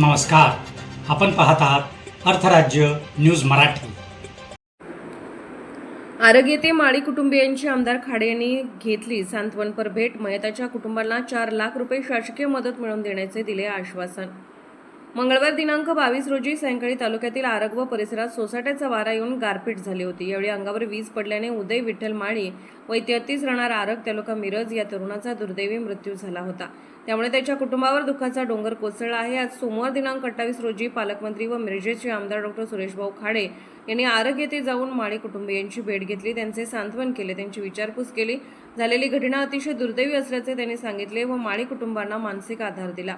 नमस्कार. आपण पाहत आहात अर्थराज्य न्यूज मराठी. आरोग्य ते माळी कुटुंबियांची आमदार खाडे यांनी घेतली सांत्वनपर भेट. मयताच्या कुटुंबाला चार लाख रुपये शासकीय मदत मिळवून देण्याचे दिले आश्वासन. मंगळवार दिनांक बावीस रोजी सायंकाळी तालुक्यातील आरग व परिसरात सोसाट्याचा वारा येऊन गारपीट झाली होती. यावेळी अंगावर वीज पडल्याने उदय विठ्ठल माळी व तेहतीस राहणार आरग तालुका मिरज या तरुणाचा दुर्दैवी मृत्यू झाला होता. त्यामुळे त्याच्या कुटुंबावर दुःखाचा डोंगर कोसळला आहे. आज सोमवार दिनांक अठ्ठावीस रोजी पालकमंत्री व मिरजेचे आमदार डॉक्टर सुरेशभाऊ खाडे यांनी आरग येथे जाऊन माळी कुटुंबियांची भेट घेतली. त्यांचे सांत्वन केले. त्यांची विचारपूस केली. झालेली घटना अतिशय दुर्दैवी असल्याचे त्यांनी सांगितले व माळी कुटुंबांना मानसिक आधार दिला.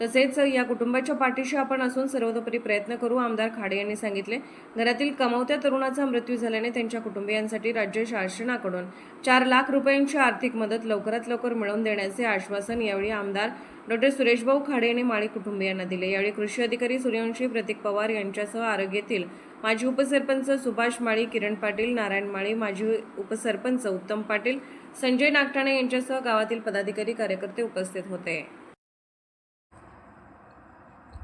तसेच या कुटुंबाच्या पाठीशी आपण असून सर्वतोपरी प्रयत्न करू आमदार खाडे यांनी सांगितले. घरातील कमावत्या तरुणाचा मृत्यू झाल्याने त्यांच्या कुटुंबियांसाठी राज्य शासनाकडून चार लाख रुपयांची आर्थिक मदत लवकरात लवकर मिळवून देण्याचे आश्वासन यावेळी आमदार डॉक्टर सुरेशभाऊ खाडे यांनी माळी कुटुंबियांना दिले. यावेळी कृषी अधिकारी सूर्यवंशी प्रतीक पवार यांच्यासह आरोग्यातील माजी उपसरपंच सुभाष माळी किरण पाटील नारायण माळी माजी उपसरपंच उत्तम पाटील संजय नागटाणे यांच्यासह गावातील पदाधिकारी कार्यकर्ते उपस्थित होते.